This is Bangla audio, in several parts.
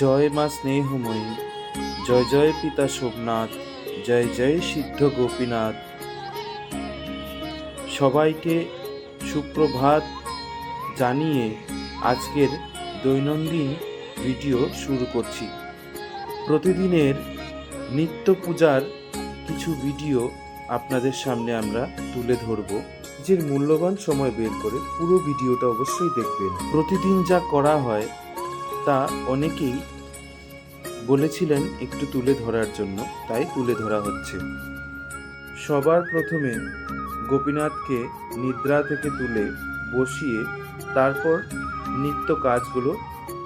জয় মা স্নেহময়ী, জয় জয় পিতা সোমনাথ, জয় জয় সিদ্ধ গোপীনাথ। সবাইকে সুপ্রভাত জানিয়ে আজকের দৈনন্দিন ভিডিও শুরু করছি। প্রতিদিনের নিত্য পূজার কিছু ভিডিও আপনাদের সামনে আমরা তুলে ধরব নিজের মূল্যবান সময় বের করে পুরো ভিডিওটা অবশ্যই দেখবেন। প্রতিদিন যা করা হয় তা অনেকেই বলেছিলেন একটু তুলে ধরার জন্য, তাই তুলে ধরা হচ্ছে। সবার প্রথমে গোপীনাথকে নিদ্রা থেকে তুলে বসিয়ে তারপর নিত্য কাজগুলো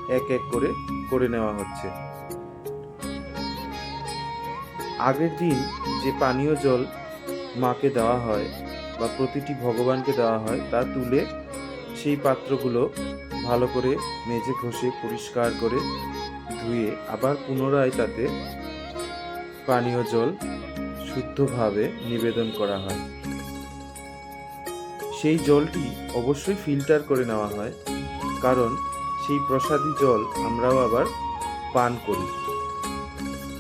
এক এক করে করে নেওয়া হচ্ছে। আগের দিন যে পানীয় জল মাকে দেওয়া হয় বা প্রতিটি ভগবানকে দেওয়া হয়, তা তুলে সেই পাত্রগুলো ভালো করে মেজে ঘষে পরিষ্কার করে ধুয়ে আবার পুনরায় তাতে পানীয় জল শুদ্ধভাবে নিবেদন করা হয়। সেই জলটি অবশ্যই ফিল্টার করে নেওয়া হয়, কারণ সেই প্রসাদী জল আমরাও আবার পান করি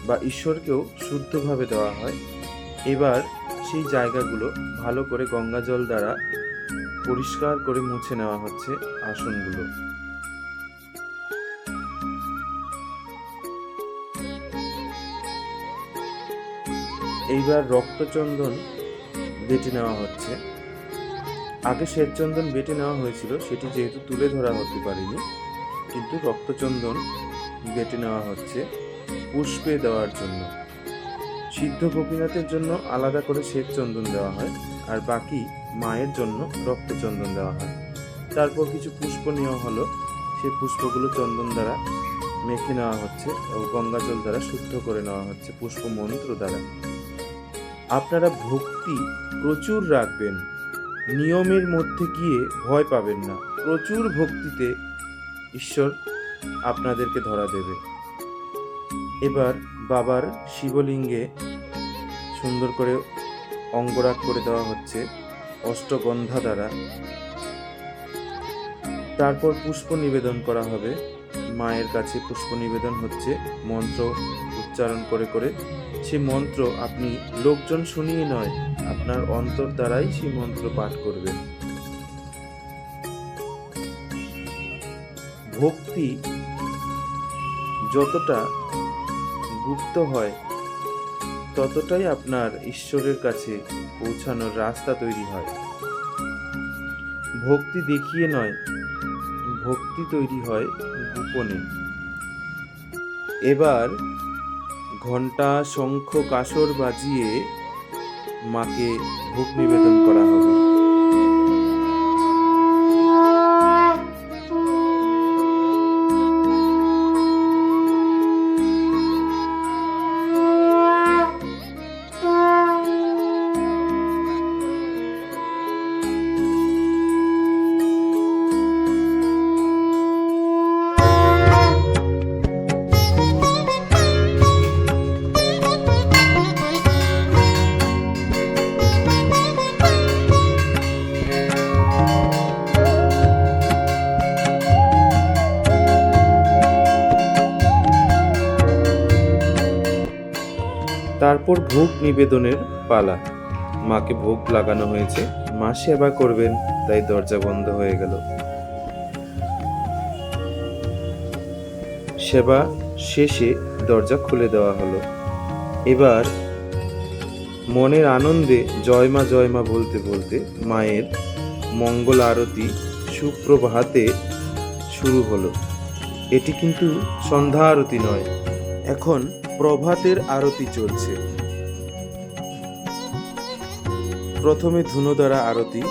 বা ঈশ্বরকেও শুদ্ধভাবে দেওয়া হয়। এবার সেই জায়গাগুলো ভালো করে গঙ্গা জল দ্বারা পরিষ্কার করে মুছে নেওয়া হচ্ছে আসনগুলো। এইবার রক্তচন্দন বেটে নেওয়া হচ্ছে। আগে শ্বেতচন্দন বেটে নেওয়া হয়েছিল, সেটি যেহেতু তুলে ধরা হতে পারেনি, কিন্তু রক্তচন্দন বেটে নেওয়া হচ্ছে পুষ্পে দেওয়ার জন্য। সিদ্ধ গোপীনাথের জন্য আলাদা করে শ্বেতচন্দন দেওয়া হয়। আর বাকি মায়ের জন্য রক্তচন্দন দেওয়া হয়। তারপর কিছু পুষ্প নেওয়া হলো। সেই পুষ্পগুলো চন্দন দ্বারা মেখে নেওয়া হচ্ছে এবং গঙ্গা জল দ্বারা শুদ্ধ করে নেওয়া হচ্ছে পুষ্প মন্ত্র দ্বারা। আপনারা ভক্তি প্রচুর রাখবেন। নিয়মের মধ্যে গিয়ে ভয় পাবেন না। প্রচুর ভক্তিতে ঈশ্বর আপনাদেরকে ধরা দেবে। এবার বাবার শিবলিঙ্গে সুন্দর করে অঙ্গরাগ করে দেওয়া হচ্ছে অষ্টগন্ধা দ্বারা। তারপর পুষ্প নিবেদন করা হবে। মায়ের কাছে পুষ্প নিবেদন হচ্ছে, মন্ত্র উচ্চারণ করে করে। সে মন্ত্র আপনি লোকজন শুনিয়ে নয়, আপনার অন্তর দ্বারাই সেই মন্ত্র পাঠ করবেন। ভক্তি যতটা গুপ্ত হয় ততটাই আপনার ঈশ্বরের কাছে পৌঁছানোর রাস্তা তৈরি হয়। ভক্তি দেখিয়ে নয়, ভক্তি তৈরি হয় গোপনে। এবার ঘণ্টা শঙ্খ কাসর বাজিয়ে মাকে ভোগ নিবেদন করা হবে। তারপর ভোগ নিবেদনের পালা। মাকে ভোগ লাগানো হয়েছে। মা সেবা করবেন, তাই দরজা বন্ধ হয়ে গেল। সেবা শেষে দরজা খুলে দেওয়া হলো। এবার মনের আনন্দে জয় মা জয় মা বলতে বলতে মায়ের মঙ্গল আরতি সুপ্রভাতে শুরু হলো। এটি কিন্তু সন্ধ্যা আরতি নয়, এখন প্রভাতের আরতি চলছে। প্রথমে ধুনো দ্বারা আরতি,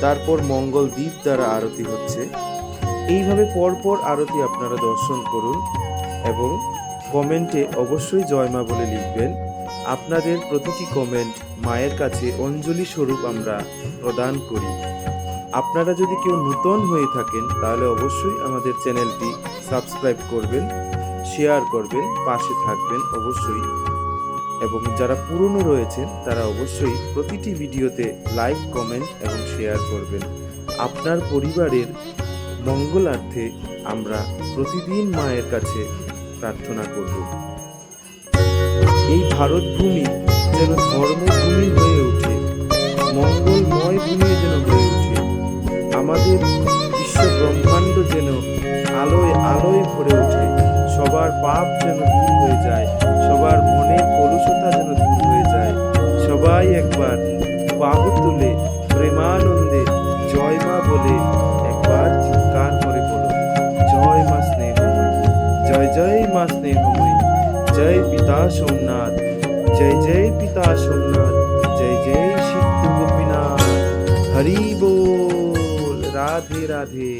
তারপর মঙ্গল দ্বীপ দ্বারা আরতি হচ্ছে। এইভাবে পরপর আরতি আপনারা দর্শন করুন এবং কমেন্টে অবশ্যই জয় মা বলে লিখবেন। আপনাদের প্রতিটি কমেন্ট মায়ের কাছে অঞ্জলি স্বরূপ আমরা প্রদান করি। আপনারা যদি কেউ নূতন হয়ে থাকেন, তাহলে অবশ্যই আমাদের চ্যানেলটি সাবস্ক্রাইব করবেন। শেয়ার করবেন, পাশে থাকবেন অবশ্যই। এবং যারা পুরনো রয়েছেন, তারা অবশ্যই প্রতিটি ভিডিওতে লাইক কমেন্ট এবং শেয়ার করবেন। আপনার পরিবারের মঙ্গলার্থে আমরা প্রতিদিন মায়ের কাছে প্রার্থনা করব। এই ভারত ভূমি যেন ধর্মভূমি হয়ে ওঠে, মঙ্গলময় ভূমি যেন হয়ে ওঠে, আমাদের বিশ্ব ব্রহ্মাণ্ড যেন আলোয় আলোয় ভরে ওঠে। সবার পাপ যেন দূর হয়ে যায়, সবার মনের কলুষতা যেন দূর হয়ে যায়। সবাই একবার বাহু তুলে প্রেমানন্দে জয় মা বলে একবার চিৎকার করে বল, জয় মা স্নেহময়, জয় জয় মা স্নেহময়, জয় পিতা সোমনাথ, জয় জয় পিতা সোমনাথ, জয় জয় সিদ্ধ গোপীনাথ, হরি বল, রাধে রাধে।